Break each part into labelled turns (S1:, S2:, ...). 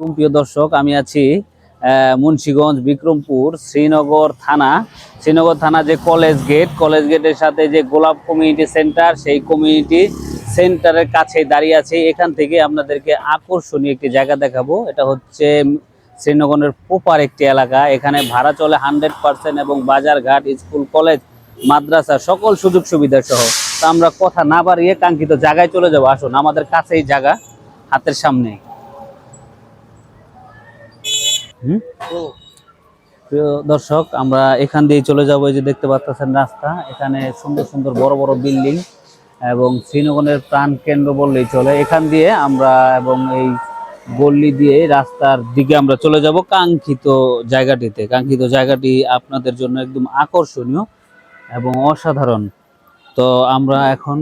S1: প্রিয় দর্শক, আমি আছি মুন্সিগঞ্জ, বিক্রমপুর, শ্রীনগর থানা। শ্রীনগর থানা যে কলেজ গেট, কলেজ গেটের সাথে যে গোলাপ কমিউনিটি সেন্টার সেই কমিউনিটি সেন্টারের কাছে দাঁড়িয়ে আছে। এখান থেকে আপনাদেরকে আকর্ষণীয় একটি জায়গা দেখাবো। এটা হচ্ছে শ্রীনগরের পোপার একটি এলাকা। এখানে ভাড়া চলে হান্ড্রেড পার্সেন্ট এবং বাজারঘাট, স্কুল, কলেজ, মাদ্রাসা, সকল সুযোগ সুবিধা সহ। তা আমরা কথা না বাড়িয়ে কাঙ্ক্ষিত জায়গায় চলে যাব। আসুন, আমাদের কাছেই জায়গা হাতের সামনে। হুম? প্রিয় দর্শক, আমরা এখান দিয়ে চলে যাব। যে দেখতে পাচ্ছেন রাস্তা, এখানে সুন্দর সুন্দর বড় বড় বিল্ডিং এবং শ্রীনগরের প্রাণ কেন্দ্র বললেই চলে। এখান দিয়ে আমরা এবং এই গল্লি দিয়ে রাস্তার দিকে আমরা চলে যাব কাঙ্ক্ষিত জায়গাটিতে। কাঙ্ক্ষিত জায়গাটি আপনাদের জন্য একদম আকর্ষণীয় এবং অসাধারণ। তো আমরা এখন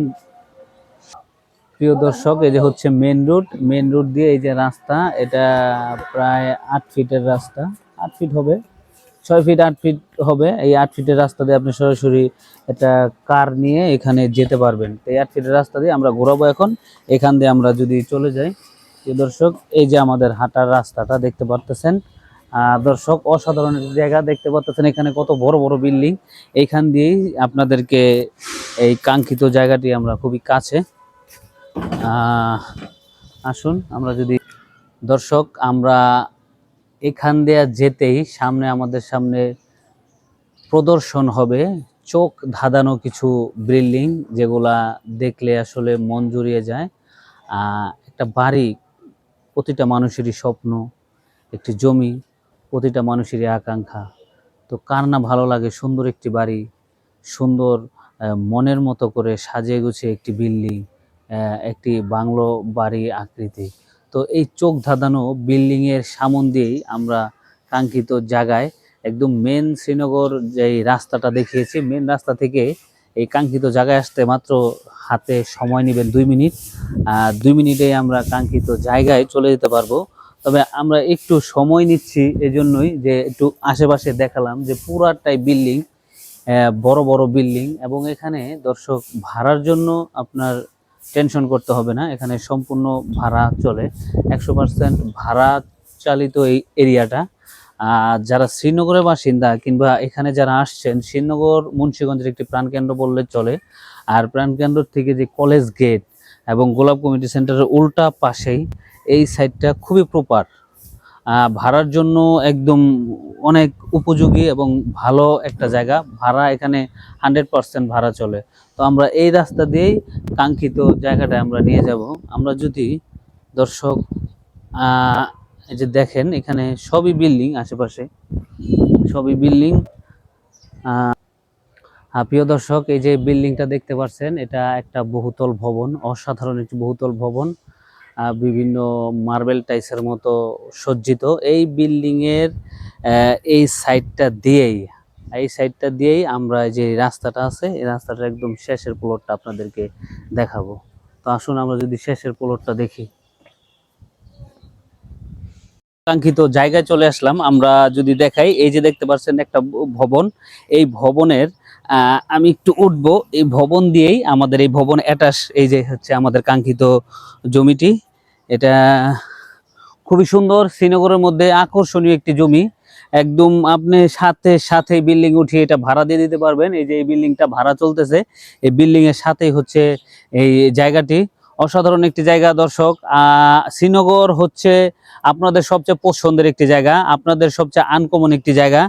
S1: প্রিয় দর্শক, এই যে হচ্ছে মেন রুট মেন রুট দিয়ে এই যে রাস্তা, এটা প্রায় আট ফিটের রাস্তা। আট ফিট হবে। ছয় ফিট, আট ফিট হবে। এই আট ফিটের রাস্তা দিয়ে আপনি সরাসরি একটা কার নিয়ে এখানে যেতে পারবেন। এই আট ফিটের রাস্তা দিয়ে আমরা ঘোরাবো এখন। এখান দিয়ে আমরা যদি চলে যাই, প্রিয় দর্শক, এই যে আমাদের হাঁটার রাস্তাটা দেখতে পারতেছেন। দর্শক, অসাধারণ জায়গা দেখতে পাচ্ছেন এখানে কত বড় বড় বিল্ডিং এইখান দিয়েই আপনাদেরকে এই কাঙ্ক্ষিত জায়গাটি আমরা খুবই কাছে আসুন, আমরা যদি দর্শক, আমরা এখান দিয়ে যেতেই সামনে আমাদের সামনে প্রদর্শন হবে চোখ ধাঁধানো কিছু বিল্ডিং যেগুলা দেখলে আসলে মন জুড়িয়ে যায়। একটা বাড়ি, প্রতিটা মানুষেরই স্বপ্ন, একটি জমি, প্রতিটা মানুষেরই আকাঙ্ক্ষা। তো কার না ভালো লাগে সুন্দর একটি বাড়ি, সুন্দর মনের মতো করে সাজিয়ে গুছিয়ে একটি বিল্ডিং। একটি বাংলো বাড়ি আকৃতি। তো এই চোখ ধাঁধানো বিল্ডিংয়ের সামন দিয়েই আমরা কাঙ্ক্ষিত জায়গায় একদম মেন শ্রীনগর যে রাস্তাটা দেখিয়েছি মেন রাস্তা থেকে এই কাঙ্ক্ষিত জায়গায় আসতে মাত্র হাতে সময় নেবেন দুই মিনিট। আহ, দুই মিনিটে আমরা কাঙ্ক্ষিত জায়গায় চলে যেতে পারব। তবে আমরা একটু সময় নিচ্ছি এজন্যই যে একটু আশেপাশে দেখালাম যে পুরাটাই বিল্ডিং বড় বড় বিল্ডিং এবং এখানে দর্শক ভাড়ার জন্য আপনার টেনশন করতে হবে না, এখানে সম্পূর্ণ ভাড়া চলে। একশো পার্সেন্ট ভাড়া চালিত এই এরিয়াটা। যারা শ্রীনগরের বাসিন্দা কিংবা এখানে যারা আসছেন, শ্রীনগর মুন্সীগঞ্জের একটি প্রাণকেন্দ্র বললে চলে। আর প্রাণকেন্দ্র থেকে যে কলেজ গেট এবং গোলাপ কমিটি সেন্টারের উল্টা পাশেই এই সাইডটা খুবই প্রপার ভাড়ার জন্য একদম অনেক উপযোগী এবং ভালো একটা জায়গা। ভাড়া এখানে হান্ড্রেড পার্সেন্ট ভাড়া চলে। তো আমরা এই রাস্তা দিয়েই কাঙ্ক্ষিত জায়গাটা আমরা নিয়ে যাব। আমরা যদি দর্শক এই যে দেখেন, এখানে সবই বিল্ডিং আশেপাশে। সবই বিল্ডিং। প্রিয় দর্শক, এই যে বিল্ডিংটা দেখতে পাচ্ছেন, এটা একটা বহুতল ভবন, অসাধারণ একটি বহুতল ভবন। বিভিন্ন মার্বেল টাইসের মতো সজ্জিত। এই বিল্ডিংয়ের এই সাইডটা দিয়েই, এই সাইডটা দিয়েই আমরা যে রাস্তাটা আছে, এই রাস্তাটা একদম শেষের প্লটটা আপনাদেরকে দেখাবো। তো আসুন আমরা যদি শেষের প্লটটা দেখি। কাঙ্ক্ষিত জায়গায় চলে আসলাম। আমরা যদি দেখাই, এই যে দেখতে পাচ্ছেন একটা ভবন। এই ভবনের আমি একটু উঠবো। এই ভবন দিয়েই আমাদের এই ভবন অ্যাটাচ এই যে হচ্ছে আমাদের কাঙ্ক্ষিত জমিটি। এটা খুবই সুন্দর, শ্রীনগরের মধ্যে আকর্ষণীয় একটি জমি। একদম আপনি সাথে সাথে বিল্ডিং উঠিয়ে এটা ভাড়া দিয়ে দিতে পারবেন। এই যে এই বিল্ডিংটা ভাড়া চলতেছে, এই বিল্ডিং এর সাথেই হচ্ছে এই জায়গাটি। অসাধারণ একটি জায়গা, দর্শক। শ্রীনগর হচ্ছে আপনাদের সবচেয়ে পছন্দের একটি জায়গা, আপনাদের সবচেয়ে আনকমন একটি জায়গা।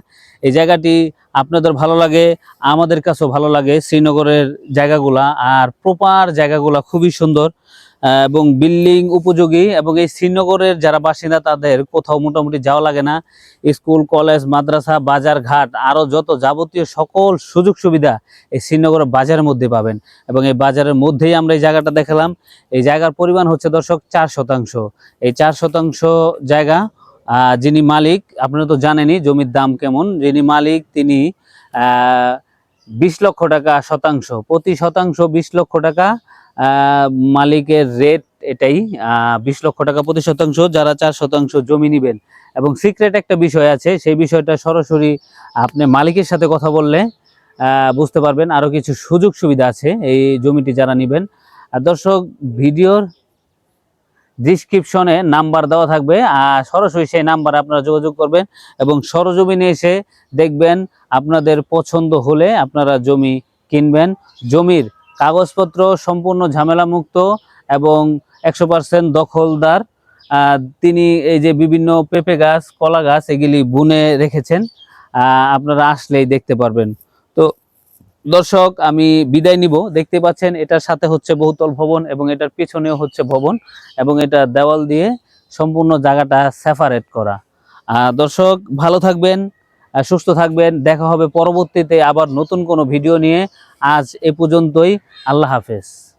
S1: এই জায়গাটি আপনাদের ভালো লাগে, আমাদের কাছেও ভালো লাগে। শ্রীনগরের জায়গাগুলা আর প্রপার জায়গাগুলা খুবই সুন্দর। এবং বিল্ডিং উপযোগী এবং এই শ্রীনগরের যারা বাসিন্দা তাদের কোথাও মোটামুটি যাওয়া লাগে না। স্কুল, কলেজ, মাদ্রাসা, বাজার ঘাট, আরও যত যাবতীয় সকল সুযোগ সুবিধা এই শ্রীনগরের বাজারের মধ্যে পাবেন। এবং এই বাজারের মধ্যেই আমরা এই জায়গাটা দেখালাম। এই জায়গার পরিমাণ হচ্ছে দর্শক চার শতাংশ। এই চার শতাংশ জায়গা যিনি মালিক, আপনারা তো জানেনই জমির দাম কেমন। যিনি মালিক, তিনি বিশ লক্ষ টাকা শতাংশ। প্রতি শতাংশ বিশ লক্ষ টাকা মালিকের রেট এটাই বিশ লক্ষ টাকা প্রতি শতাংশ, যারা চার শতাংশ জমি নিবেন। এবং সিক্রেট একটা বিষয় আছে, সেই বিষয়টা সরাসরি আপনি মালিকের সাথে কথা বললে বুঝতে পারবেন আরও কিছু সুযোগ সুবিধা আছে এই জমিটি যারা নিবেন। আর দর্শক, ভিডিওর ডিসক্রিপশনে নাম্বার দেওয়া থাকবে, আর সরাসরি সেই নাম্বারে আপনারা যোগাযোগ করবেন এবং সরজমিনে এসে দেখবেন আপনাদের পছন্দ হলে আপনারা জমি কিনবেন। জমির কাগজপত্র সম্পূর্ণ ঝামেলামুক্ত এবং একশো পার্সেন্ট দখলদার। তিনি এই যে বিভিন্ন পেঁপে গাছ, কলা গাছ, এগুলি বুনে রেখেছেন। আপনারা আসলেই দেখতে পারবেন। তো দর্শক, আমি বিদায় নিব। দেখতে পাচ্ছেন, এটার সাথে হচ্ছে বহুতল ভবন এবং এটার পিছনেও হচ্ছে ভবন এবং এটা দেওয়াল দিয়ে সম্পূর্ণ জায়গাটা সেপারেট করা। দর্শক, ভালো থাকবেন। সুস্থ থাকবেন। দেখা হবে পরবর্তীতে আবার নতুন কোনো ভিডিও নিয়ে। আজ এ পর্যন্তই। আল্লাহ হাফেজ।